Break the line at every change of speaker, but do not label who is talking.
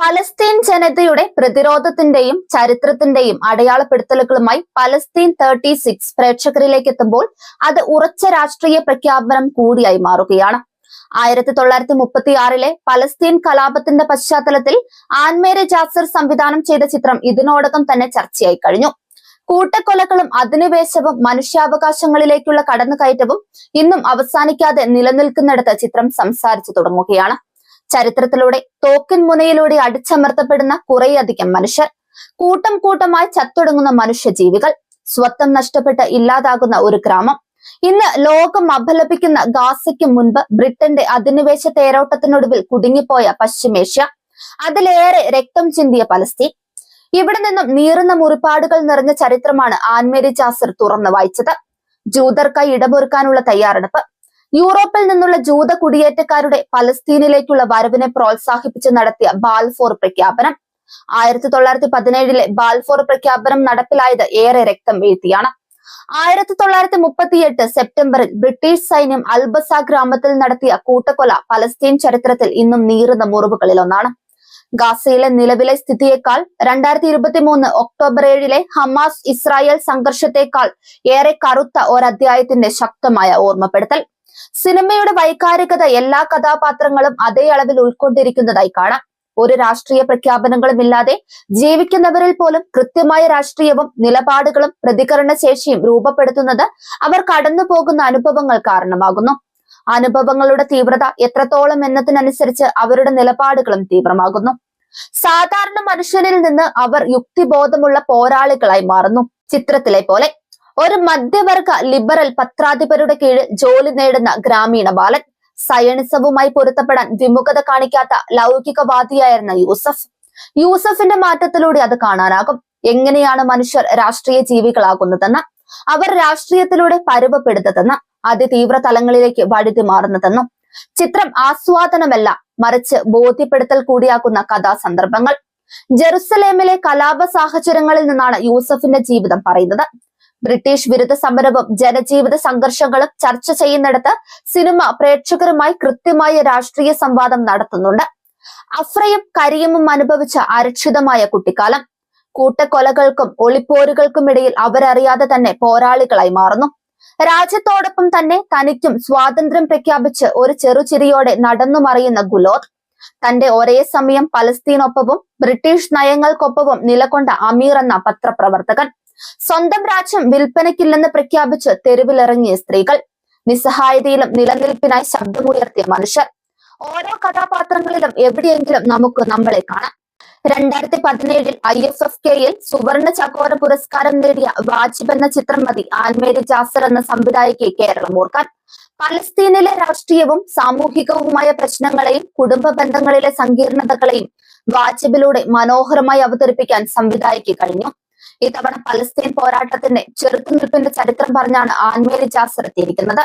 Palestine ജനതയുടെ പ്രതിരോധത്തിന്റെയും ചരിത്രത്തിന്റെയും അടയാളപ്പെടുത്തലുകളുമായി പലസ്തീൻ തേർട്ടി സിക്സ് പ്രേക്ഷകരിലേക്ക് എത്തുമ്പോൾ അത് ഉറച്ച രാഷ്ട്രീയ പ്രഖ്യാപനം കൂടിയായി മാറുകയാണ്. ആയിരത്തി തൊള്ളായിരത്തി മുപ്പത്തി ആറിലെ പലസ്തീൻ കലാപത്തിന്റെ പശ്ചാത്തലത്തിൽ ആൻമേരെ ജാസർ സംവിധാനം ചെയ്ത ചിത്രം ഇതിനോടകം തന്നെ ചർച്ചയായി കഴിഞ്ഞു. കൂട്ടക്കൊലകളും അധിനിവേശവും മനുഷ്യാവകാശങ്ങളിലേക്കുള്ള കടന്നുകയറ്റവും ഇന്നും അവസാനിക്കാതെ നിലനിൽക്കുന്നിടത്ത് ചിത്രം സംസാരിച്ചു തുടങ്ങുകയാണ്. ചരിത്രത്തിലൂടെ തോക്കിൻ മുനയിലൂടെ അടിച്ചമർത്തപ്പെടുന്ന കുറേയധികം മനുഷ്യർ കൂട്ടം കൂട്ടമായി ചത്തൊടുങ്ങുന്ന മനുഷ്യജീവികൾ സ്വത്വം നഷ്ടപ്പെട്ട് ഇല്ലാതാകുന്ന ഒരു ഗ്രാമം. ഇന്ന് ലോകം അപലപിക്കുന്ന ഗാസയ്ക്ക് മുൻപ് ബ്രിട്ടന്റെ അധിനിവേശ തേരോട്ടത്തിനൊടുവിൽ കുടുങ്ങിപ്പോയ പശ്ചിമേഷ്യ അതിലേറെ രക്തം ചിന്തിയ പലസ്തീൻ. ഇവിടെ നിന്നും നീറുന്ന മുറിപ്പാടുകൾ നിറഞ്ഞ ചരിത്രമാണ് ആൻമേരി ജാസർ തുറന്നു വായിച്ചത്. ജൂതർക്കായി ഇടമൊരുക്കാനുള്ള തയ്യാറെടുപ്പ് യൂറോപ്പിൽ നിന്നുള്ള ജൂത കുടിയേറ്റക്കാരുടെ പലസ്തീനിലേക്കുള്ള വരവിനെ പ്രോത്സാഹിപ്പിച്ച് നടത്തിയ ബാൽഫോർ പ്രഖ്യാപനം. ആയിരത്തി തൊള്ളായിരത്തി പതിനേഴിലെ ബാൽഫോർ പ്രഖ്യാപനം നടപ്പിലായത് ഏറെ രക്തം വീഴ്ത്തിയാണ്. ആയിരത്തി തൊള്ളായിരത്തി മുപ്പത്തിയെട്ട് സെപ്റ്റംബറിൽ ബ്രിട്ടീഷ് സൈന്യം അൽബസ ഗ്രാമത്തിൽ നടത്തിയ കൂട്ടക്കൊല പലസ്തീൻ ചരിത്രത്തിൽ ഇന്നും നീറുന്ന മുറിവുകളിൽ ഒന്നാണ് ഗാസയിലെ നിലവിലെ സ്ഥിതിയേക്കാൾ രണ്ടായിരത്തി ഇരുപത്തി മൂന്ന് ഒക്ടോബർ ഏഴിലെ ഹമാസ് ഇസ്രായേൽ സംഘർഷത്തെക്കാൾ ഏറെ കറുത്ത ഒരധ്യായത്തിന്റെ ശക്തമായ ഓർമ്മപ്പെടുത്തൽ. സിനിമയുടെ വൈകാരികത എല്ലാ കഥാപാത്രങ്ങളും അതേ അളവിൽ ഉൾക്കൊണ്ടിരിക്കുന്നതായി കാണാം. ഒരു രാഷ്ട്രീയ പ്രഖ്യാപനങ്ങളും ഇല്ലാതെ ജീവിക്കുന്നവരിൽ പോലും കൃത്യമായ രാഷ്ട്രീയവും നിലപാടുകളും പ്രതികരണ ശേഷിയും രൂപപ്പെടുത്തുന്നത് അവർ കടന്നു പോകുന്ന അനുഭവങ്ങൾ കാരണമാകുന്നു. അനുഭവങ്ങളുടെ തീവ്രത എത്രത്തോളം എന്നതിനനുസരിച്ച് അവരുടെ നിലപാടുകളും തീവ്രമാകുന്നു. സാധാരണ മനുഷ്യനിൽ നിന്ന് അവർ യുക്തിബോധമുള്ള പോരാളികളായി മാറുന്നു. ചിത്രത്തിലെ പോലെ ഒരു മധ്യവർഗ ലിബറൽ പത്രാധിപരുടെ കീഴിൽ ജോലി നേടുന്ന ഗ്രാമീണ ബാലൻ സയണിസവുമായി പൊരുത്തപ്പെടാൻ വിമുഖത കാണിക്കാത്ത ലൗകികവാദിയായിരുന്ന യൂസഫ്. യൂസഫിന്റെ മാറ്റത്തിലൂടെ അത് കാണാനാകും. എങ്ങനെയാണ് മനുഷ്യർ രാഷ്ട്രീയ ജീവികളാകുന്നതെന്ന് അവർ രാഷ്ട്രീയത്തിലൂടെ പരുവപ്പെടുന്നതെന്ന് അതിതീവ്ര തലങ്ങളിലേക്ക് വഴുതി മാറുന്നതെന്നും ചിത്രം ആസ്വാദനമല്ല മറിച്ച് ബോധ്യപ്പെടുത്തൽ കൂടിയാക്കുന്ന കഥാസന്ദർഭങ്ങൾ. ജെറുസലേമിലെ കലാപ സാഹചര്യങ്ങളിൽ നിന്നാണ് യൂസഫിന്റെ ജീവിതം പറയുന്നത്. ബ്രിട്ടീഷ് വിരുദ്ധ സമരവും ജനജീവിത സംഘർഷങ്ങളും ചർച്ച ചെയ്യുന്നിടത്ത് സിനിമ പ്രേക്ഷകരുമായി കൃത്യമായ രാഷ്ട്രീയ സംവാദം നടത്തുന്നുണ്ട്. അഫ്രയും കരിയമും അനുഭവിച്ച അരക്ഷിതമായ കുട്ടിക്കാലം. കൂട്ടക്കൊലകൾക്കും ഒളിപ്പോരുകൾക്കും ഇടയിൽ അവരറിയാതെ തന്നെ പോരാളികളായി മാറുന്നു. രാജ്യത്തോടൊപ്പം തന്നെ തനിക്കും സ്വാതന്ത്ര്യം പ്രഖ്യാപിച്ച് ഒരു ചെറുചിരിയോടെ നടന്നു മറിയുന്ന ഗുലോദ്. തന്റെ ഒരേ സമയം പലസ്തീനൊപ്പവും ബ്രിട്ടീഷ് നയങ്ങൾക്കൊപ്പവും നിലകൊണ്ട അമീർ എന്ന പത്രപ്രവർത്തകൻ. സ്വന്തം രാജ്യം വിൽപ്പനയ്ക്കില്ലെന്ന് പ്രഖ്യാപിച്ച് തെരുവിലിറങ്ങിയ സ്ത്രീകൾ. നിസ്സഹായതയിലും നിലനിൽപ്പിനായി ശബ്ദമുയർത്തിയ മനുഷ്യർ. ഓരോ കഥാപാത്രങ്ങളിലും എവിടെയെങ്കിലും നമുക്ക് നമ്മളെ കാണാം. രണ്ടായിരത്തി പതിനേഴിൽ ഐ എഫ് എഫ് കെയിൽ സുവർണ ചകോര പുരസ്കാരം നേടിയ വാജിബ് എന്ന ചിത്രം മതി ആൻമേരി ജാസർ എന്ന സംവിധായകയെ കേരളം ഓർക്കാൻ. പലസ്തീനിലെ രാഷ്ട്രീയവും സാമൂഹികവുമായ പ്രശ്നങ്ങളെയും കുടുംബ ബന്ധങ്ങളിലെ സങ്കീർണതകളെയും വാജിബിലൂടെ മനോഹരമായി അവതരിപ്പിക്കാൻ സംവിധായകയ്ക്ക് കഴിഞ്ഞു. ഇത്തവണ പലസ്തീൻ പോരാട്ടത്തിന്റെ ചെറുത്തുനിൽപ്പിന്റെ ചരിത്രം പറഞ്ഞാണ് ആൻമേരി ജാസർ എത്തിയിരിക്കുന്നത്